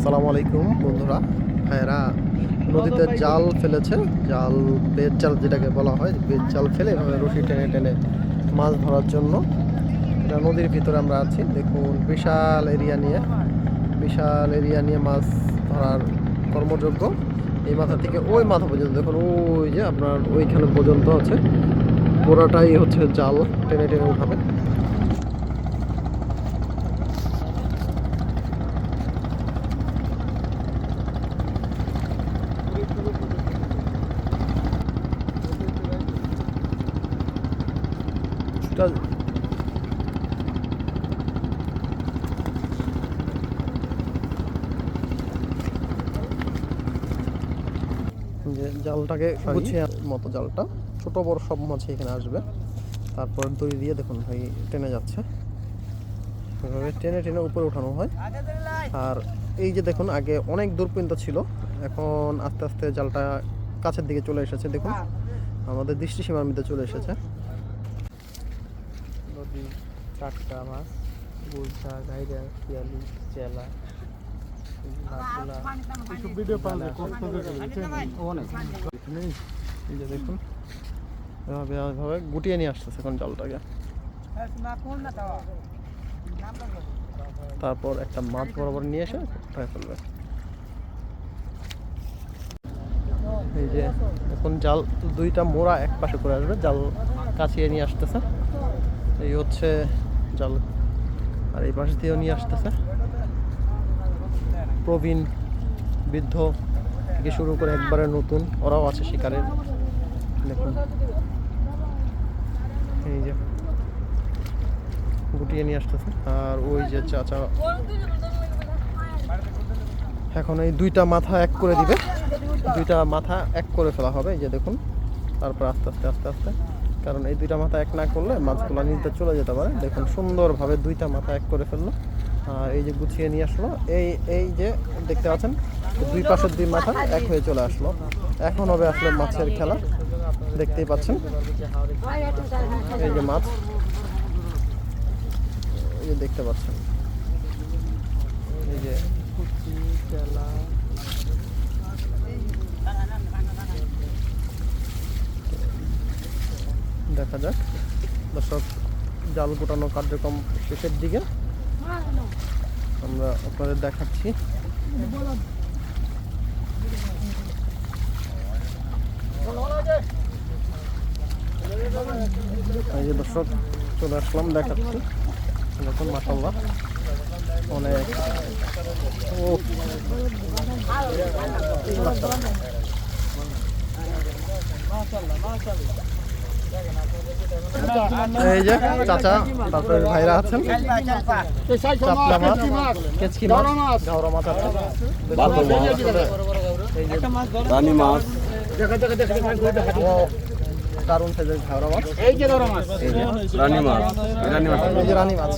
আসসালামু আলাইকুম, বন্ধুরা। ভাইয়েরা, নদীতে জাল ফেলেছে। জাল বেদ জাল যেটাকে বলা হয় বেদ জাল ফেলে এভাবে রশি টেনে টেনে মাছ ধরার জন্য। এটা নদীর ভিতরে আমরা আছি। দেখুন, বিশাল এরিয়া নিয়ে, বিশাল এরিয়া নিয়ে মাছ ধরার কর্মযোগ্য। এই মাথা থেকে ওই মাথা পর্যন্ত, দেখুন, ওই যে আপনার ওইখানে পর্যন্ত আছে। পুরোটাই হচ্ছে জাল, টেনে টেনে উঠাবে কিছুটা যে জালটাকে গুছিয়ে মতো জালটা ছোট বড় সব মাছ এখানে আসবে। তারপর দড়ি দিয়ে দেখুন ভাই টেনে যাচ্ছে। এভাবে টেনে টেনে উপরে উঠানো হয়। আর এই যে দেখুন আগে অনেক দূর পর্যন্ত ছিল। এখন আস্তে আস্তে জালটা কাছের দিকে চলে এসেছে দেখুন। আমাদের দৃষ্টিসীমার মধ্যে চলে এসেছে। নদী টাটকা মাছ গুলশা গাইরা পিয়ালি চেলা এখানে এই যে দেখুন। এভাবে এভাবে গুটিয়ে নিয়ে আসতেছে এখন জালটাকে। তারপর একটা মাছ বরাবর নিয়ে এসে উঠায় ফেলবে এই যে এখন জাল দুইটা মোড়া এক পাশে করে আসবে জাল কাছিয়ে নিয়ে আসতেছে। এই হচ্ছে জাল। আর এই পাশ দিয়েও নিয়ে আসতেছে। প্রবীণ বৃদ্ধ থেকে শুরু করে একবারে নতুন, ওরাও আছে শিকারের দেখুন। এই যে গুটিয়ে নিয়ে আসতেছে। আর ওই যে চাচা এখন এই দুইটা মাথা এক করে দিবে। দুইটা মাথা এক করে ফেলা হবে। এই যে দেখুন, তারপর আস্তে আস্তে আস্তে আস্তে। কারণ এই দুইটা মাথা এক না করলে মাছগুলো নিতে চলে যেতে পারে। দেখুন, সুন্দরভাবে দুইটা মাথা এক করে ফেলল। আর এই যে গুছিয়ে নিয়ে আসলো, এই এই যে দেখতে পাচ্ছেন, দুই পাশের দুই মাথা এক হয়ে চলে আসলো। এখন হবে আসলে মাছের খেলা। দেখতেই পাচ্ছেন, এই যে মাছ, এই যে দেখতে পাচ্ছেন। দেখা যাক। দর্শক, জাল গোটানো কার্যক্রম শেষের দিকে আমরা আপনাদের দেখাচ্ছি। এই যে দর্শক, চলে আসলাম, দেখাচ্ছি। দেখুন মাসাল্লাহ অনেক। ও এই যে চাচা তারপরে ভাইরা আছেন। চাপলা মাছ কেচকি মাছ গাওরা মাছ আছে। এই যে রানী মাছ। দারুণ সাইজের ঘাওরা মাছ। রানী মাছ। রানী মাছ। রানী মাছ।